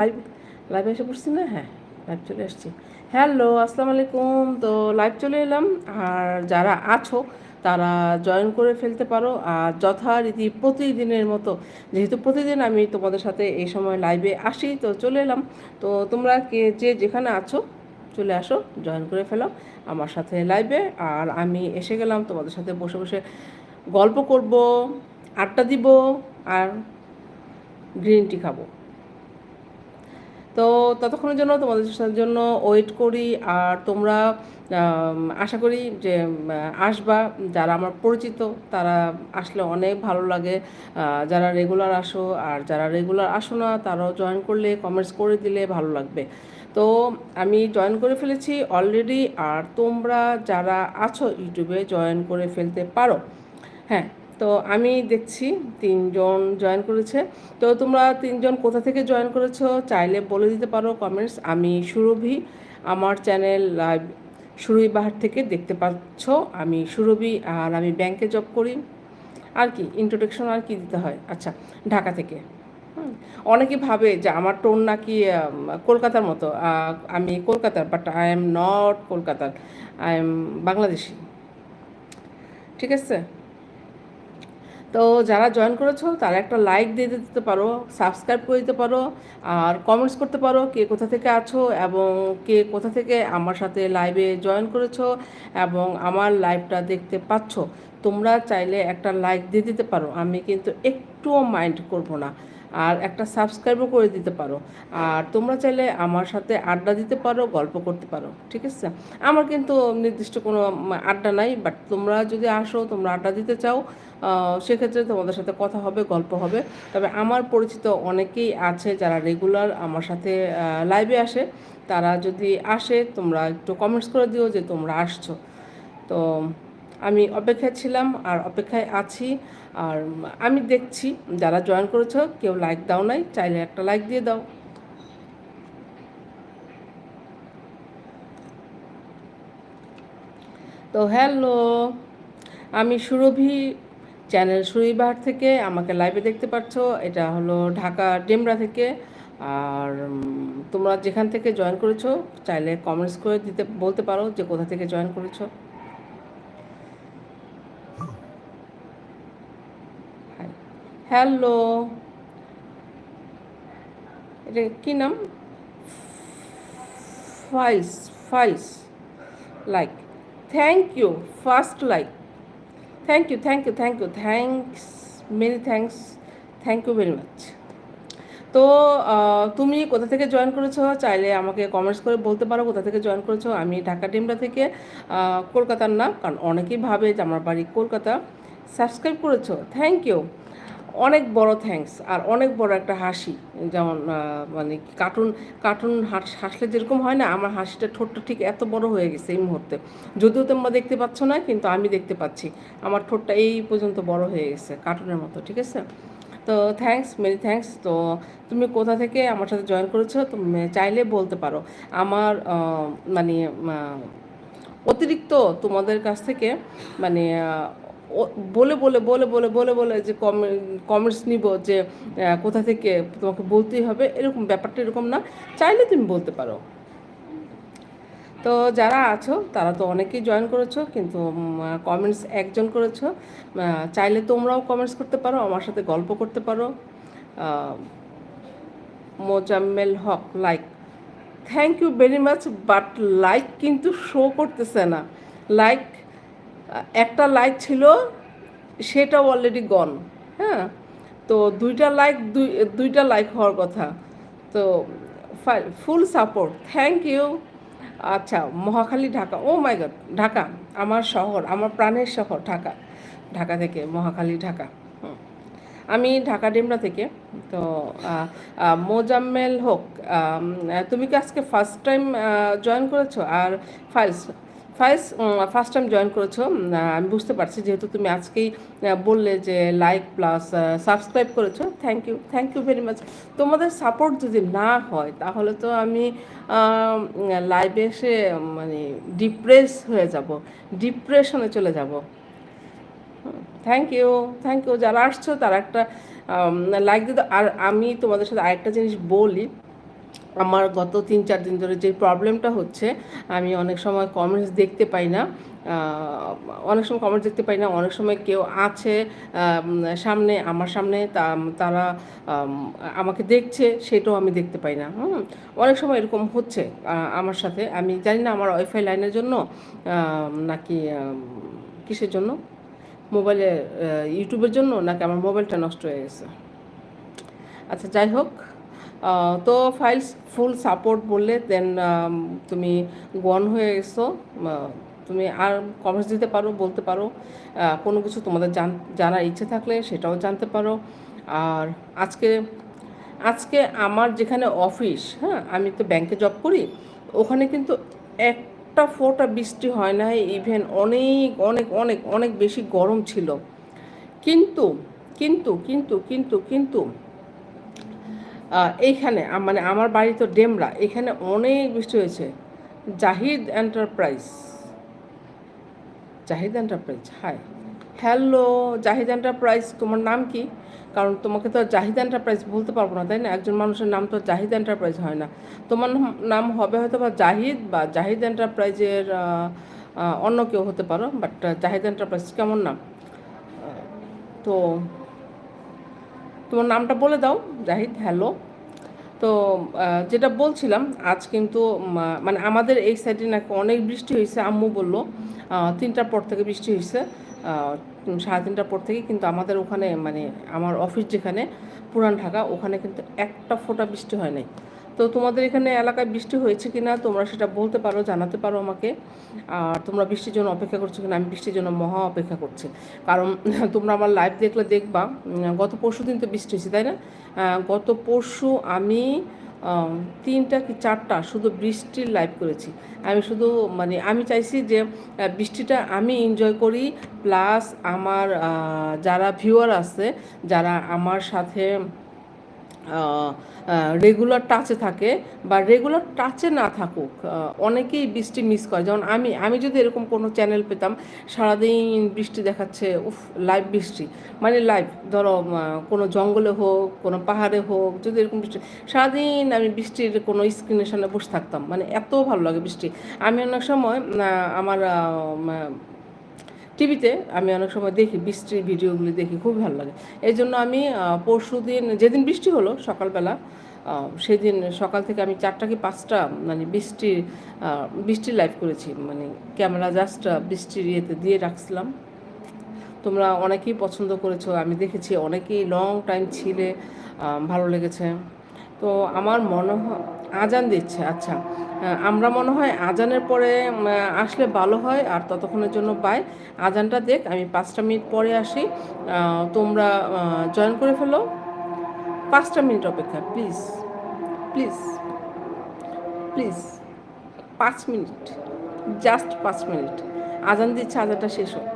Live লাইভে এসে পড়ছি না? হ্যাঁ লাইভ চলে এসেছি হ্যালো আসসালামু আলাইকুম। তো লাইভ চলে এলাম। আর যারা আছো, তারা জয়েন করে ফেলতে পারো। আর যথারীতি প্রতিদিনের মতো, যেহেতু প্রতিদিন আমি তোমাদের সাথে এই সময় লাইভে আসি, তো চলে এলাম। তো তোমরা কে, যে যেখানে আছো, চলে আসো জয়েন করে ফেলো আমার সাথে লাইভে আর আমি এসে গেলাম তোমাদের সাথে বসে বসে গল্প করব, আড্ডা দিব, আর গ্রিন টি খাব। তো ততক্ষণের জন্য তোমাদের জন্য ওয়েট করি আর তোমরা আশা করি যে আসবা। যারা আমার পরিচিত, তারা আসলে অনেক ভালো লাগে। যারা রেগুলার আসো আর যারা রেগুলার আসো না, তারাও জয়েন করলে কমেন্টস করে দিলে ভালো লাগবে। তো আমি জয়েন করে ফেলেছি অলরেডি আর তোমরা যারা আছো ইউটিউবে জয়েন করে ফেলতে পারো। হ্যাঁ তো আমি দেখছি তিনজন জয়েন করেছে। তো তোমরা তিনজন কোথা থেকে জয়েন করেছ চাইলে বলে দিতে পারো কমেন্টস আমি সুরভি, আমার চ্যানেল লাইভ সুরভি বাহার থেকে দেখতে পাচ্ছ। আমি সুরভি আর আমি ব্যাংকে জব করি। আর কি ইন্ট্রোডাকশন আর কি দিতে হয়। আচ্ছা ঢাকা থেকে। অনেকে ভাবে যে আমার টোন নাকি কলকাতার মতো। আমি কলকাতার বাট আই এম নট কলকাতার। I am Bangladeshi. ঠিক আছে? তো যারা জয়েন করেছ, তারা একটা লাইক দিয়ে দিতে পারো সাবস্ক্রাইব করে দিতে পারো, আর কমেন্টস করতে পারো কে কোথা থেকে আছো এবং কে কোথা থেকে আমার সাথে লাইভে জয়েন করেছ এবং আমার লাইভটা দেখতে পাচ্ছ। তোমরা চাইলে একটা লাইক দিয়ে দিতে পারো। আমি কিন্তু একটুও মাইন্ড করব না। আর একটা সাবস্ক্রাইবও করে দিতে পারো। আর তোমরা চাইলে আমার সাথে আড্ডা দিতে পারো, গল্প করতে পারো, ঠিক আছে? আমার কিন্তু নির্দিষ্ট কোনো আড্ডা নাই বাট তোমরা যদি আসো, তোমরা আড্ডা দিতে চাও সেক্ষেত্রে তোমাদের সাথে কথা হবে, গল্প হবে। তবে আমার পরিচিত অনেকেই আছে যারা রেগুলার আমার সাথে লাইভে আসে। তারা যদি আসে, তোমরা একটু কমেন্টস করে দিও যে তোমরা আসছো। তো আমি অপেক্ষায় ছিলাম আর অপেক্ষায় আছি। আর আমি দেখছি যারা জয়েন করেছ, কেউ লাইক দাও নাই, চাইলে একটা লাইক দিয়ে দাও। তো হ্যালো আমি সুরভি চ্যানেল সুরভিবাহার থেকে আমাকে লাইভে দেখতে পাচ্ছ এটা হলো ঢাকা ডেমরা থেকে। আর তোমরা যেখান থেকে জয়েন করেছ, চাইলে কমেন্টস করে দিতে, বলতে পারো যে কোথা থেকে জয়েন করেছ। হ্যালো। এটা কি নাম? Files files like, thank you, first like. Thank you thank you thank you, thanks, many thanks, thank you very much. তো তুমি কোথা থেকে জয়েন করেছ? চাইলে আমাকে কমেন্টস করে বলতে পারো কোথা থেকে জয়েন করেছ। আমি ঢাকা ডিমরা থেকে কলকাতার না কারণ অনেকেই ভাবে যে আমার বাড়ি কলকাতা। সাবস্ক্রাইব করেছ, থ্যাংক ইউ। অনেক বড় থ্যাঙ্কস আর অনেক বড় একটা হাসি। যেমন মানে কার্টুন কার্টুন হাস, হাসলে যেরকম হয় না, আমার হাসিটা ঠোঁটটা ঠিক এত বড় হয়ে গেছে এই মুহূর্তে। যদিও তোমরা দেখতে পাচ্ছ না, কিন্তু আমি দেখতে পাচ্ছি। আমার ঠোঁটটা এই পর্যন্ত বড় হয়ে গেছে কার্টুনের মতো, ঠিক আছে? তো থ্যাঙ্কস মেনি থ্যাঙ্কস তো তুমি কোথা থেকে আমার সাথে জয়েন করেছ, তুমি চাইলে বলতে পারো। আমার মানে অতিরিক্ত তোমাদের কাছ থেকে মানে বলে বলে বলে বলে বলে বলে যে কমেন্টস নিব যে কোথা থেকে তোমাকে বলতেই হবে, এরকম ব্যাপারটা এরকম না। চাইলে তুমি বলতে পারো। তো যারা আছো, তারা তো অনেকেই জয়েন করেছ, কিন্তু কমেন্টস একজন করেছ চাইলে তোমরাও কমেন্টস করতে পারো, আমার সাথে গল্প করতে পারো। Mozammel Haque like thank you very much but like কিন্তু শো করতেছে না। লাইক একটা লাইক ছিল, সেটাও অলরেডি গন হ্যাঁ? তো দুইটা লাইক দুই, দুইটা লাইক হওয়ার কথা। তো ফুল সাপোর্ট থ্যাংক ইউ আচ্ছা Mohakhali Dhaka oh my god Dhaka, আমার শহর, আমার প্রাণের শহর, ঢাকা ঢাকা থেকে, মহাখালী ঢাকা। আমি ঢাকা ডেমরা থেকে, তো মোজাম্মেল হোক তুমি কি আজকে ফার্স্ট টাইম জয়েন করেছ? আর files files first time join করেছ আমি বুঝতে পারছি যেহেতু তুমি আজকেই বললে যে লাইক প্লাস সাবস্ক্রাইব করেছ thank you thank you very much তোমাদের সাপোর্ট যদি না হয়, তাহলে তো আমি লাইভে এসে মানে ডিপ্রেস হয়ে যাব ডিপ্রেশনে চলে যাব। থ্যাংক ইউ থ্যাংক ইউ যারা আসছো তারা একটা লাইক দিতে, আর আমি তোমাদের সাথে আরেকটা জিনিস বলি আমার গত তিন, চার দিন ধরে যে প্রবলেমটা হচ্ছে, আমি অনেক সময় কমেন্টস দেখতে পাই না। অনেক সময় কমেন্টস দেখতে পাই না, অনেক সময় কেউ আছে সামনে, আমার সামনে তারা আমাকে দেখছে, সেটাও আমি দেখতে পাই না। হুম, অনেক সময় এরকম হচ্ছে আমার সাথে। আমি জানি না আমার ওয়াইফাই লাইনের জন্য নাকি কিসের জন্য? মোবাইলে ইউটিউবের জন্য, নাকি আমার মোবাইলটা নষ্ট হয়ে গেছে? আচ্ছা যাই হোক তো ফাইলস ফুল সাপোর্ট বললে দেন তুমি গন হয়ে এসো। তুমি আর কমেন্টস দিতে পারো, বলতে পারো। কোনো কিছু তোমাদের জান, জানার ইচ্ছে থাকলে সেটাও জানতে পারো। আর আজকে আজকে আমার যেখানে অফিস হ্যাঁ আমি তো ব্যাংকে জব করি, ওখানে কিন্তু একটা ফোঁটা বৃষ্টি হয় না ইভেন অনেক অনেক অনেক অনেক বেশি গরম ছিল। কিন্তু কিন্তু কিন্তু কিন্তু কিন্তু এইখানে মানে আমার বাড়ি তো ডেমরা, এখানে অনেক বৃষ্টি হয়েছে। Zahid Enterprise. Zahid Enterprise, hi. Hello, Zahid Enterprise, তোমার নাম কি? কারণ তোমাকে তো জাহিদ এন্টারপ্রাইজ বলতে পারব না, তাই না? একজন মানুষের নাম তো জাহিদ এন্টারপ্রাইজ হয় না। তোমার নাম- হবে হয়তো বা জাহিদ বা জাহিদ এন্টারপ্রাইজের অন্য কেউ হতে পারো, বাট জাহিদ এন্টারপ্রাইজ, কেমন নাম? তো তোমার নামটা বলে দাও, জাহিদ হ্যালো তো যেটা বলছিলাম, আজ কিন্তু মানে আমাদের এই সাইডে নাকি অনেক বৃষ্টি হয়েছে, আম্মু বলল তিনটার পর থেকে বৃষ্টি হয়েছে সাড়ে তিনটার পর থেকে কিন্তু আমাদের ওখানে মানে আমার অফিস যেখানে, পুরান ঢাকা, ওখানে কিন্তু একটা ফোঁটা বৃষ্টি হয় নাই। তো তোমাদের এখানে এলাকায় বৃষ্টি হয়েছে কিনা তোমরা সেটা বলতে পারো, জানাতে পারো আমাকে। আর তোমরা বৃষ্টির জন্য অপেক্ষা করছ কিনা, আমি বৃষ্টির জন্য মহা অপেক্ষা করছি। কারণ তোমরা আমার লাইভ দেখলে দেখবা গত পরশু দিন তো বৃষ্টি হয়েছে, তাই না? গত পরশু আমি তিনটা কি চারটা শুধু বৃষ্টির লাইভ করেছি। আমি শুধু মানে আমি চাইছি যে বৃষ্টিটা আমি এনজয় করি প্লাস আমার যারা ভিউয়ার আছে, যারা আমার সাথে রেগুলার টাচে থাকে বা রেগুলার টাচে না থাকুক অনেকেই বৃষ্টি মিস করে। যেমন আমি আমি যদি এরকম কোনো চ্যানেল পেতাম, সারাদিন বৃষ্টি দেখাচ্ছে, উফ লাইভ বৃষ্টি। মানে লাইভ ধরো কোনো জঙ্গলে হোক, কোনো পাহাড়ে হোক, যদি এরকম বৃষ্টি, সারাদিন আমি বৃষ্টির কোনো স্ক্রিনের সামনে বসে থাকতাম। মানে এত ভালো লাগে বৃষ্টি। আমি অনেক সময় আমার টিভিতে আমি অনেক সময় দেখি, বৃষ্টির ভিডিওগুলি দেখি, খুব ভালো লাগে। এই জন্য আমি পরশু দিন, যেদিন বৃষ্টি হলো সকালবেলা সেদিন সকাল থেকে আমি চারটা কি পাঁচটা মানে বৃষ্টির বৃষ্টির লাইভ করেছি। মানে ক্যামেরা জাস্ট বৃষ্টির ইয়েতে দিয়ে রাখছিলাম। তোমরা অনেকেই পছন্দ করেছ, আমি দেখেছি, অনেকেই লং টাইম ছিলে ভালো লেগেছে। তো আমার মনে হয় আজান দিচ্ছে আচ্ছা। আমরা মনে হয় আজানের পরে আসলে ভালো হয় আর ততক্ষণের জন্য বাই আজানটা দেখ, আমি পাঁচটা মিনিট পরে আসি। তোমরা জয়েন করে ফেলো। পাঁচটা মিনিট অপেক্ষা প্লিজ প্লিজ প্লিজ পাঁচ মিনিট জাস্ট পাঁচ মিনিট। আজান দিচ্ছে, আজানটা শেষ হোক।